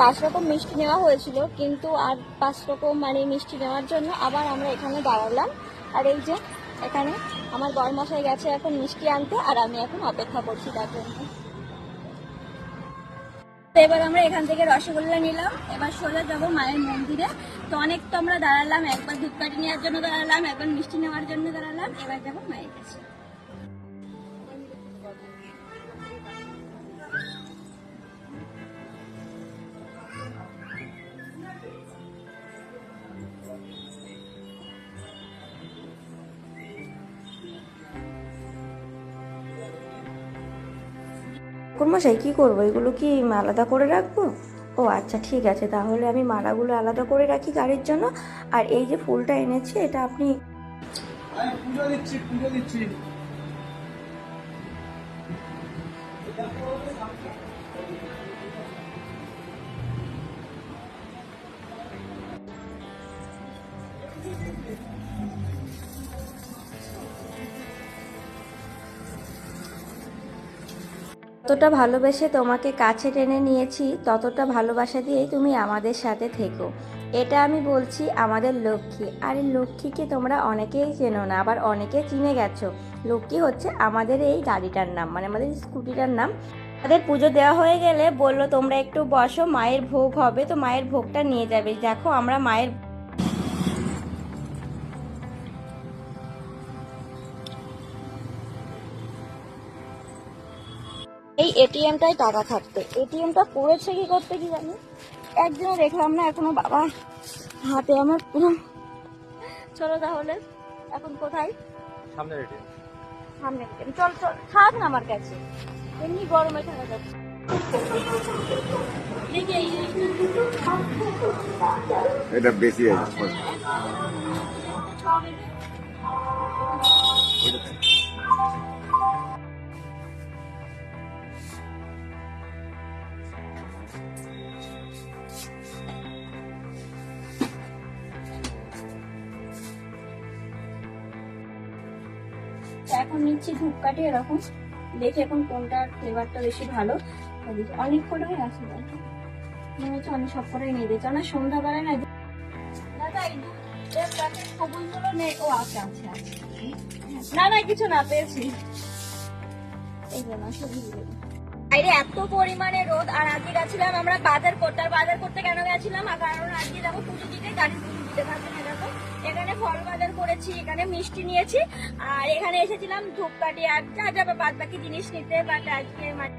পাঁচ রকম মিষ্টি নেওয়া হয়েছিল, কিন্তু আর পাঁচ রকম মানে মিষ্টি নেওয়ার জন্য আবার আমরা এখানে দাঁড়ালাম। আর এই যে, এখানে আমার বরমশাই গেছে এখন মিষ্টি আনতে, আর আমি এখন অপেক্ষা করছি তার জন্য। এবার আমরা এখান থেকে রসগোল্লা নিলাম। এবার সোজা যাব মায়ের মন্দিরে। তো অনেক তো আমরা দাঁড়ালাম, একবার ধূপকাঠি নেওয়ার জন্য দাঁড়ালাম, একবার মিষ্টি নেওয়ার জন্য দাঁড়ালাম, এবার যাব মায়ের কাছে। মশাই কি করব? এগুলো কি আলাদা করে রাখব? ও আচ্ছা ঠিক আছে। তাহলে আমি মালাগুলো আলাদা করে রাখি গাড়ির জন্য। আর এই যে ফুলটা এনেছি, এটা আপনি আমি পুজো যতটা ভালোবেসে তোমাকে কাছে টেনে নিয়েছি, ততটা ভালোবাসা দিয়েই তুমি আমাদের সাথে থেকো। এটা আমি বলছি আমাদের লক্ষ্মী। আর এই লক্ষ্মীকে তোমরা অনেকেই চেনো না, আবার অনেকে চিনে গেছো। লক্ষ্মী হচ্ছে আমাদের এই গাড়িটার নাম মানে আমাদের স্কুটিটার নাম। তাদের পুজো দেওয়া হয়ে গেলে বলল, তোমরা একটু বসো, মায়ের ভোগ হবে। তো মায়ের ভোগটা নিয়ে যাবে। দেখো, আমরা মায়ের এই এটিএমটাই টাকা থাকতে। এটিএমটা করেছে কি করতে কি জানি? একদিনও দেখলাম না এখনও বাবা হাতে আমার পুরো চলো তাহলে এখন কোথায়? সামনে রেডি সামনে ATM। চল চল থাক না আমার কাছে। এমনি গরমে থাকা যাচ্ছে এটা বেশি আছে এখন নিচ্ছি ধূপকাঠি এরকম। দেখি এখন কোনটার ফ্লেভারটা বেশি ভালো। অনেক কটাই আছে। মনে হচ্ছে অনেক সব কটাই নিয়ে দিয়েছে। না সন্ধ্যাবেলায় না ও আছে না না, কিছু না, পেয়েছি। এই জন্য বাইরে এত পরিমাণে রোদ, আর আজকে গেছিলাম আমরা বাজার করতে। আর বাজার করতে কেন গেছিলাম? আর কারণ আজকে যাব পুজো দিতে গাড়ি পুজো দিতে। দেখো এখানে ফল বাজার করেছি, এখানে মিষ্টি নিয়েছি, আর এখানে এসেছিলাম ধূপকাঠি আর যা যা বাদ বাকি জিনিস নিতে। বাট আজকে মানে